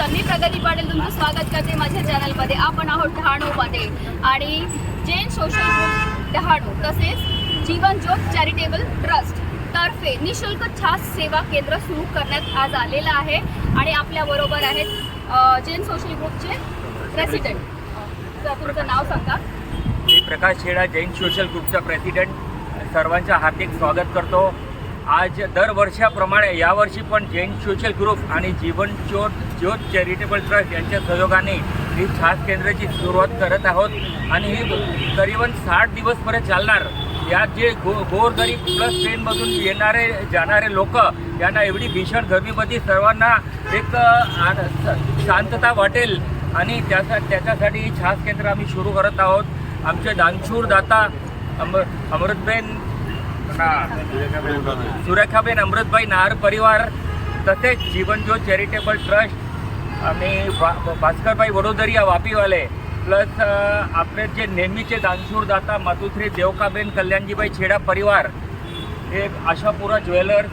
नमस्कार मी प्रगती पाटील तुमचं स्वागत करते माझ्या चॅनलमध्ये आपण आहोत डहाणूमध्ये. आणि जैन सोशल ग्रुप डहाणू तसेच जीवन ज्योत चॅरिटेबल ट्रस्ट तर्फे निशुल्क छास सेवा केंद्र सुरू करण्यात आज आलेलं आहे. आणि आपल्या बरोबर आहेत जैन सोशल ग्रुपचे प्रेसिडेंट तर तुमचं नाव सांगा. मी प्रकाश शेडा जैन सोशल ग्रुपचा प्रेसिडेंट सर्वांचं हार्दिक स्वागत करतो. आज दरवर्षाप्रमाणे यावर्षी पण जैन सोशल ग्रुप आणि जीवन ज्योत ज्योत चॅरिटेबल ट्रस्ट यांच्या सहयोगाने ही छास केंद्राची सुरुवात करत आहोत. आणि ही करीबन साठ दिवसपर्यंत चालणार. यात जे गो गोरगरीब प्लस ट्रेनमधून येणारे जाणारे लोक यांना एवढी भीषण गर्मीमध्ये सर्वांना एक शांतता वाटेल. आणि त्यासा त्याच्यासाठी ही छास केंद्र आम्ही सुरू करत आहोत. आमचे दानशूर दाता अमर अमृतबेन सुरेखाबेन अमृतभाई नार परिवार तसेच जीवनज्योत चॅरिटेबल ट्रस्ट आणि भा- वडोदरी वडोदरिया वापीवाले. प्लस आपले जे नेहमीचे दानशूर दाता मातुश्री देवकाबेन कल्याणजीबाई छेडा परिवार हे आशापुरा ज्वेलर्स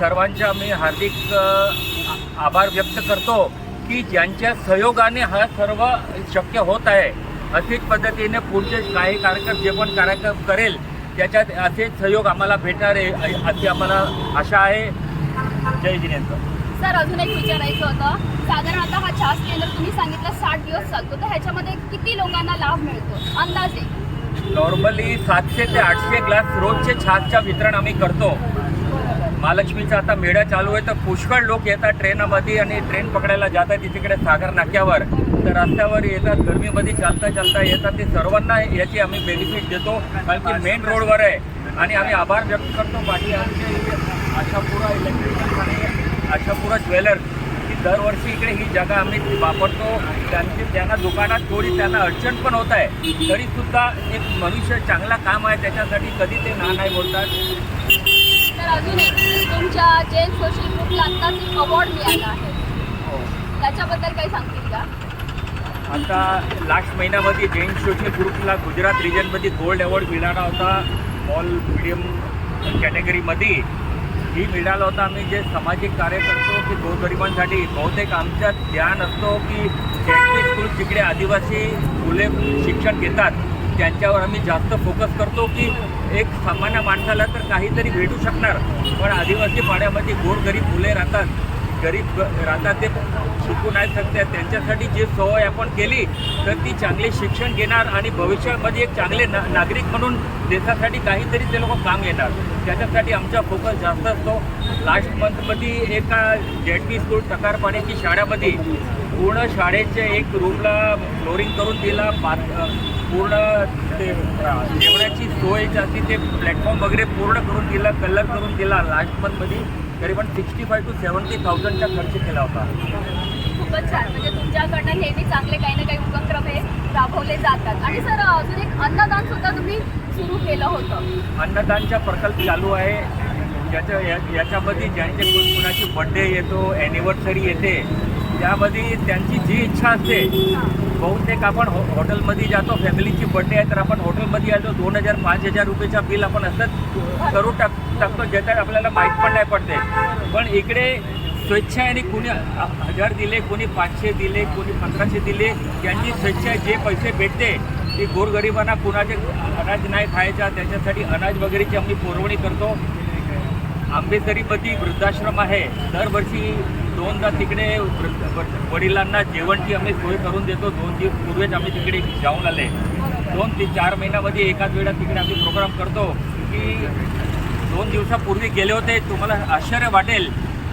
सर्वांचे आम्ही हार्दिक आभार व्यक्त करतो की ज्यांच्या सहयोगाने हा सर्व शक्य होत आहे. अशीच पद्धतीने पुढचे काही कार्यक्रम जे पण कार्यक्रम करेल त्याच्यात असेच सहयोग आम्हाला भेटणार आहे अशी आम्हाला आशा आहे. जय जिनेंद्र. सर अजून एक विचारायचं होतं. साधारणतः हा छास केंद्र तुम्ही सांगितलं साठ दिवस चालतो. तर ह्याच्यामध्ये किती लोकांना लाभ मिळतो? अंदाजे. नॉर्मली सातशे ते आठशे ग्लास रोजचे छासचं वितरण आम्ही करतो. महालक्ष्मीचा आता मेळा चालू आहे. तर पुष्कळ लोक येतात ट्रेनमध्ये आणि ट्रेन पकडायला जातात तिकडे सागर नाक्यावर. तर रस्त्यावर येतात गर्मीमध्ये चालता चालता येतात. ते सर्वांना याची आम्ही बेनिफिट देतो कारण की मेन रोडवर आहे. आणि आम्ही आभार व्यक्त करतो. बाकी आमचे आशापुरा इलेक्ट्रिक आणि आशापुरा ज्वेलर्स ही दरवर्षी इकडे ही जागा आम्ही वापरतो. त्यांची त्यांना दुकानात थोडी त्यांना अडचण पण होत आहे. तरीसुद्धा एक मनुष्य चांगला काम आहे त्याच्यासाठी कधी ते ना नाही बोलतात. अजून एक तुमच्या जैन सोशल ग्रुपला आत्ताच एक अवॉर्ड मिळाला आहे. त्याच्याबद्दल काही सांगतील का? आता लास्ट महिन्यामध्ये जैन सोशल ग्रुपला गुजरात रिजनमध्ये गोल्ड अवॉर्ड मिळाला होता. ऑल मिडियम कॅटेगरीमध्ये ही मिळाला होता. आम्ही जे सामाजिक कार्य करतो की गोरगरिबांसाठी बहुतेक आमच्यात ध्यान असतो की स्कूल जिकडे आदिवासी मुले शिक्षण घेतात त्यांच्यावर आम्ही जास्त फोकस करतो की एक सामान्य माणसाला तर काहीतरी भेटू शकणार. पण आदिवासी पाड्यामध्ये गोरगरीब मुले राहतात. गरीब ग- राहतात ते शिकू नाही शकतात. त्यांच्यासाठी जी सोय आपण केली तर ती चांगले शिक्षण घेणार आणि भविष्यामध्ये एक चांगले ना नागरिक म्हणून देशासाठी काहीतरी ते लोक काम येणार त्याच्यासाठी आमचा फोकस जास्त असतो. लास्ट मंथमध्ये एका जेड पी स्कूल टकारपाण्याची शाळेमध्ये पूर्ण शाळेचे एक रूमला फ्लोरिंग करून दिला बाथ पूर्ण ते जेवणाची सोय जी असते ते प्लॅटफॉर्म वगैरे पूर्ण करून दिला कलर करून दिला लास्ट मंथमध्ये करीबन सिक्स्टी फाय टू सेवन्टी थाउजंडचा खर्च केला होता. खूपच छान. म्हणजे तुमच्याकडनं नेहमी चांगले काही ना काही उपक्रम हे राबवले जातात. आणि सर अजून एक अन्नदान सुद्धा तुम्ही सुरू केलं होतं. अन्नदानचा प्रकल्प चालू आहे. ज्याच्या याच्यामध्ये ज्यांचे कोण कुणाची बड्डे येतो ॲनिव्हर्सरी येते त्यामध्ये त्यांची जी इच्छा असते बहुतेक आपण हो-, हॉ हॉटेलमध्ये जातो फॅमिलीची बड्डे आहे तर आपण हॉटेलमध्ये जातो दोन हजार पाच हजार रुपयेचा बिल आपण असंच करून टाक टाकतो ज्याच्यात आपल्याला माहीत पण नाही पडते. पण इकडे स्वेच्छाने कुणी हजार दिले कोणी पाचशे दिले कोणी पंधराशे दिले त्यांची स्वेच्छा जे पैसे भेटते ते गोरगरिबांना कुणाचे अनाज नाही खायचा त्याच्यासाठी अनाज वगैरेची आम्ही पुरवणी करतो. आंबेसरीमध्ये वृद्धाश्रम आहे दरवर्षी दोनदा तिकडे वडिलांना जेवणची आम्ही सोय करून देतो. दोन दिवस पूर्वीच आम्ही तिकडे जाऊन आले. दोन ते चार महिन्यामध्ये एकाच वेळा तिकडे आम्ही प्रोग्राम करतो की दोन दिवसापूर्वी गेले होते. तुम्हाला आश्चर्य वाटेल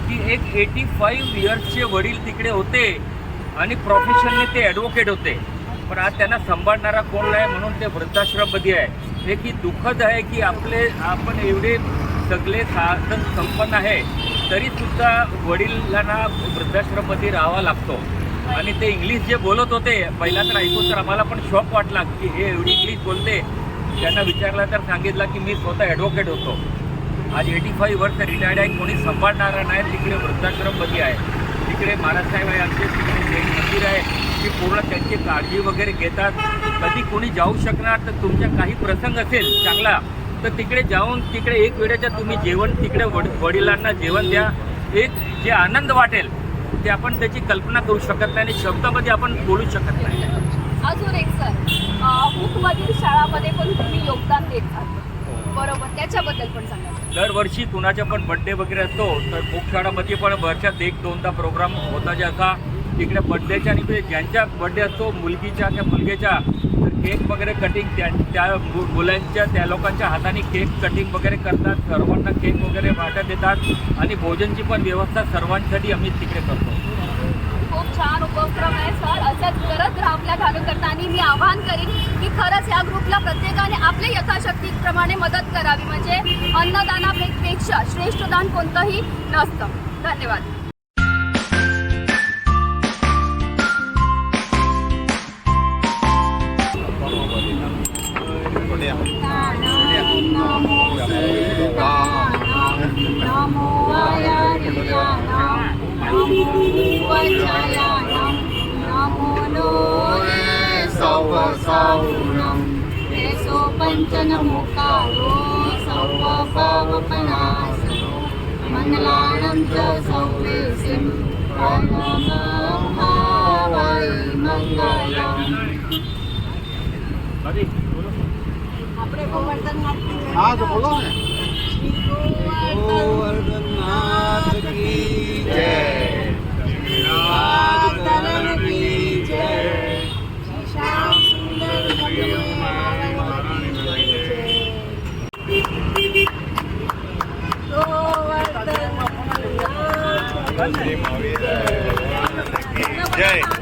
की एक एटी फाईव्ह इयर्सचे वडील तिकडे होते आणि प्रोफेशनने ते ॲडव्होकेट होते. पण आज त्यांना सांभाळणारा कोण नाही म्हणून ते वृद्धाश्रममध्ये आहे. हे की दुःखद आहे की आपले आपण एवढे सगळे साधन संपन्न आहे. तरीसुद्धा वडिलांना वृद्धाश्रममध्ये राहावा लागतो. आणि ते इंग्लिश जे बोलत होते पहिला तर ऐकून तर आम्हाला पण शॉक वाटला की हे एवढी इंग्लिश बोलते. त्यांना विचारलं तर सांगितलं की मी स्वतः ॲडव्होकेट होतो. आज एटी फाईव्ह वर्ष रिटायर्ड आहे कोणी सांभाळणारा नाही तिकडे वृद्धाश्रममध्ये आहे. तिकडे महाराजसाहेब आहे आमचे तिकडे जैन मंदिर आहे. की पूर्ण त्यांची काळजी वगैरे घेतात. कधी कोणी जाऊ शकणार तर तुमचा काही प्रसंग असेल चांगला. तर तिकडे जाऊन तिकडे एक वेळेच्या तुम्ही जेवण तिकडे वड वडिलांना जेवण द्या. एक जे आनंद वाटेल ते आपण त्याची कल्पना करू शकत नाही आणि शब्दामध्ये आपण बोलू शकत नाही. अजून एक सर हुकमधील शाळामध्ये पण तुम्ही योगदान देतात बरोबर त्याच्याबद्दल पण सांगा. दरवर्षी कुणाचा पण बड्डे वगैरे असतो तर मुख शाळामध्ये पण वर्षात एक दोनदा प्रोग्राम होता ज्याचा. तिकडे बड्डेच्या निमित्त ज्यांच्या बड्डे असतो मुलगीच्या त्या मुलग्याच्या तर केक वगैरे कटिंग त्या त्या मु- मुलांच्या त्या लोकांच्या हाताने केक कटिंग वगैरे करतात. सर्वांना केक वगैरे वाटत देतात. आणि भोजनची पण व्यवस्था सर्वांसाठी आम्ही तिकडे करतो. खूप छान उपक्रम आहे सर. असंच करत राहा आपल्या घालून करता आणि मी आवाहन करीन की खरंच या ग्रुपला प्रत्येकाने आपल्या यथाशक्तीप्रमाणे मदत करावी. म्हणजे अन्नदानापेक्षा श्रेष्ठ दान कोणतंही नसतं. धन्यवाद. เรียกเรียกนโมเสกานโมวายาริยานนโมวัชยานนโมโนเอสาวะสาวนังเอโสปัญจนมุกาโลสาวะภาวปนาสโนมังลานังเจสาวเวสิมปานามังภาวัยมังกาลัง Ready? हाँ तो बोलो ना. गोवर्धन नाथ की जय। गोवर्धन की जय। श्याम सुंदर गोवर्धन जय।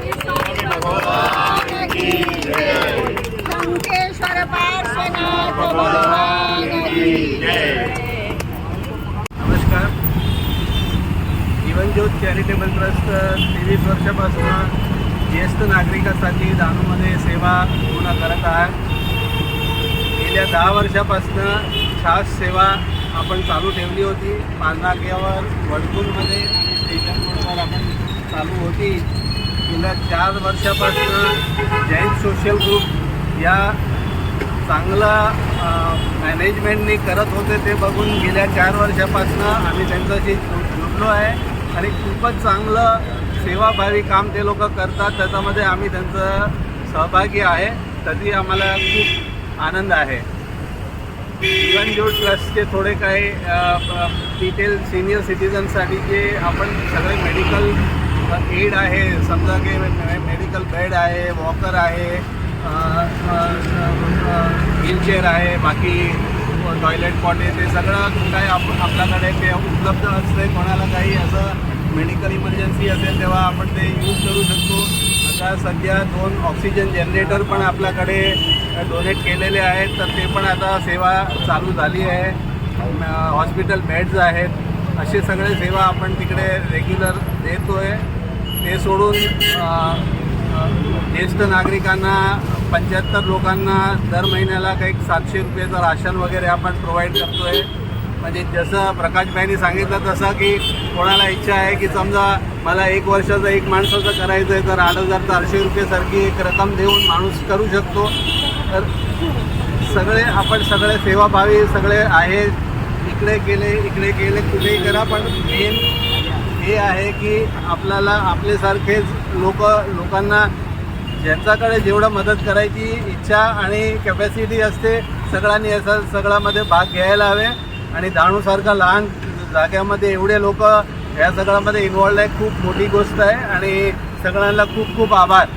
नमस्कार. जीवनज्योत चॅरिटेबल ट्रस्ट तेवीस वर्षापासून ज्येष्ठ नागरिकांसाठी दानूमध्ये सेवा पूर्ण करत आहे गेल्या दहा वर्षापासून खास सेवा आपण चालू ठेवली होती. पालनाक्यावर वडकूरमध्ये स्टेशन रोडवर आपण चालू होती. गेल्या चार वर्षापासून जैन सोशल ग्रुप या चांगलं मॅनेजमेंटनी करत होते ते बघून गेल्या चार वर्षापासून आम्ही त्यांच्याशी जुडलो आहे. आणि खूपच चांगलं सेवाभावी काम ते लोक करतात. त्याच्यामध्ये आम्ही त्यांचं सहभागी आहे. तरी आम्हाला खूप आनंद आहे. जीवनज्योत ट्रस्टचे थोडे काही डिटेल सिनियर सिटीजनसाठी जे आपण सगळे मेडिकल एड आहे. समजा की मेडिकल बेड आहे वॉकर आहे. व्हीलचेअर आहे बाकी टॉयलेट पॉट आहे ते सगळं काय आप आपल्याकडे ते उपलब्ध असते कोणाला काही असं मेडिकल इमर्जन्सी असेल तेव्हा आपण ते यूज करू शकतो. आता सध्या दोन ऑक्सिजन जनरेटर पण आपल्याकडे डोनेट केलेले आहेत तर ते पण आता सेवा चालू झाली आहे. हॉस्पिटल बेड्स आहेत. असे सगळे सेवा आपण तिकडे रेग्युलर देतो आहे ते सोडून ज्येष्ठ नागरिकांना पंच्याहत्तर लोकांना दर महिन्याला काही सातशे रुपयेचं राशन वगैरे आपण प्रोव्हाइड करतो आहे म्हणजे जसं प्रकाशभाईंनी सांगितलं तसं की कोणाला इच्छा आहे की समजा मला एक वर्षाचं एक माणसाचं करायचं आहे तर आठ हजार चारशे रुपयेसारखी एक रक्कम देऊन माणूस करू शकतो. तर सगळे आपण सगळे सेवाभावी सगळे आहेत इकडे केले इकडे केले कुठेही करा पण मेन हे आहे की आपल्याला आपल्यासारखेच लोक लोकांना ज्यांच्याकडे जेवढं मदत करायची इच्छा आणि कॅपॅसिटी असते सगळ्यांनी याचा सगळ्यामध्ये भाग घ्यायला हवे. आणि दाणूसारखा लहान जाग्यामध्ये एवढे लोक या सगळ्यामध्ये इन्वॉल्ड आहे खूप मोठी गोष्ट आहे. आणि सगळ्यांना खूप खूप आभार.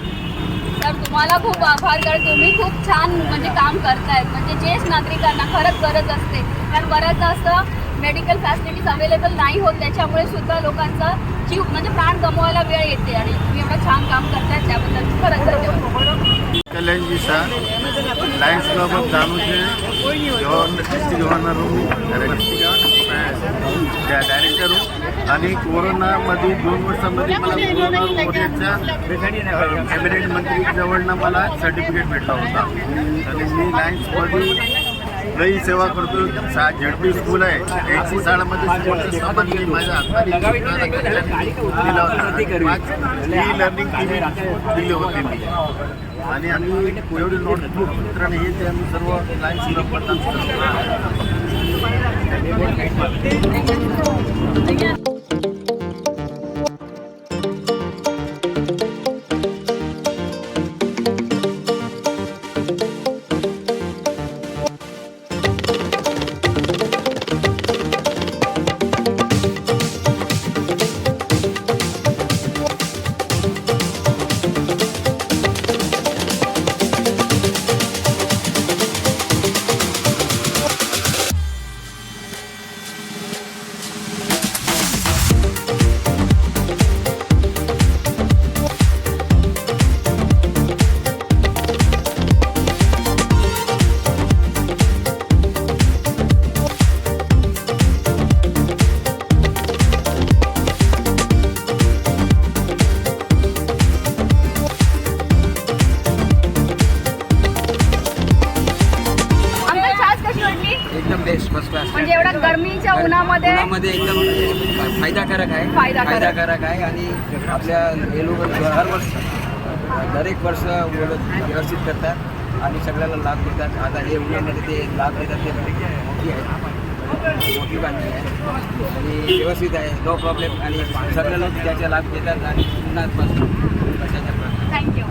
तर तुम्हाला खूप आभार कारण तुम्ही खूप छान म्हणजे काम करतायत. म्हणजे ज्येष्ठ नागरिकांना खरंच गरज असते. कारण बरंच असं मेडिकल फॅसिलिटीज अवेलेबल नाही होत त्याच्यामुळे सुद्धा लोकांचा जीव म्हणजे प्राण गमवायला वेळ येते आणि तुम्ही एवढं छान काम करतायत त्याबद्दल खरंच धन्यवाद. कल्याण जी सा लायन्स क्लब ऑफ दानूचे डिस्ट्रिक्ट गव्हर्नर हूँ डायरेक्टर हूँ आणि कोरोनामध्ये दोन वर्षामध्ये मला कोरोना वॉरियरच्या कॅबिनेट मंत्रीजवळनं मला सर्टिफिकेट भेटला होता. आणि मी लायन्समध्ये लई सेवा करतो सा झेडपी स्कूल आहे एकशे शाळामध्ये स्कूलचं माझ्या हाताने ई लर्निंग दिले होते मी आणि आम्ही एवढे नोटबुक मित्रांनी हे ते आम्ही सर्व लाईन करतात उन्हामध्ये एकदम म्हणजे फायदाकारक आहे. फायदाकारक. फायदाकारक आहे आणि आपल्या हे लोक हर वर्ष दर एक वर्ष व्यव- व्यवस्थित करतात आणि सगळ्याला लाभ देतात. आता हे उन्हामध्ये ते लाभ देतात ते मोठी आहे. मोठी बातमी आहे. आणि व्यवस्थित आहे. नो प्रॉब्लेम आणि सगळे लोक त्याचा लाभ घेतात आणि पुन्हा थँक्यू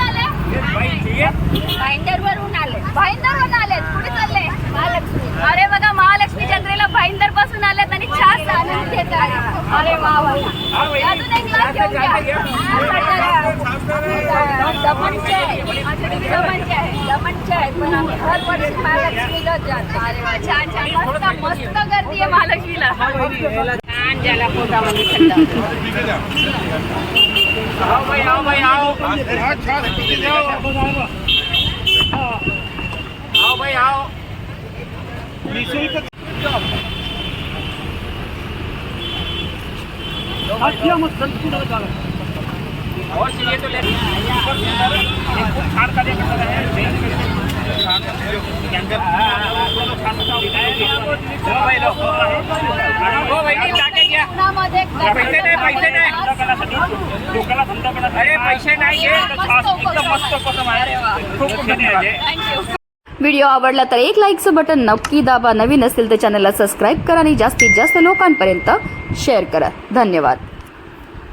आले भाईंदरवरून आले. भाईंदरवरून आले कुठे चालले महालक्ष्मी अरे बघा महालक्ष्मी जत्रेला भाईंदरपासून आलेत आणि छान आनंद घेत आहेत अरे वा अजून एक ग्लास घेऊन घ्या दमनचे आहे दमनचे आहे दमनचे आहे पण आम्ही हर वर्षी महालक्ष्मीला जातो अरे वा छान छान मस्त मस्त गर्दी आहे महालक्ष्मीला छान ज्याला पोटामध्ये आओ भाई आओ भाई आओ आओ भाई आओ और चाहिए तो ले हो पैसे नाही पैसे नाही अरे पैसे नाही मस्त. आहे खूप धन्यवाद. व्हिडिओ आवडला तर एक लाईकचं बटन नक्की दाबा. नवीन असेल तर चॅनलला सबस्क्राईब करा आणि जास्तीत जास्त लोकांपर्यंत शेअर करा. धन्यवाद.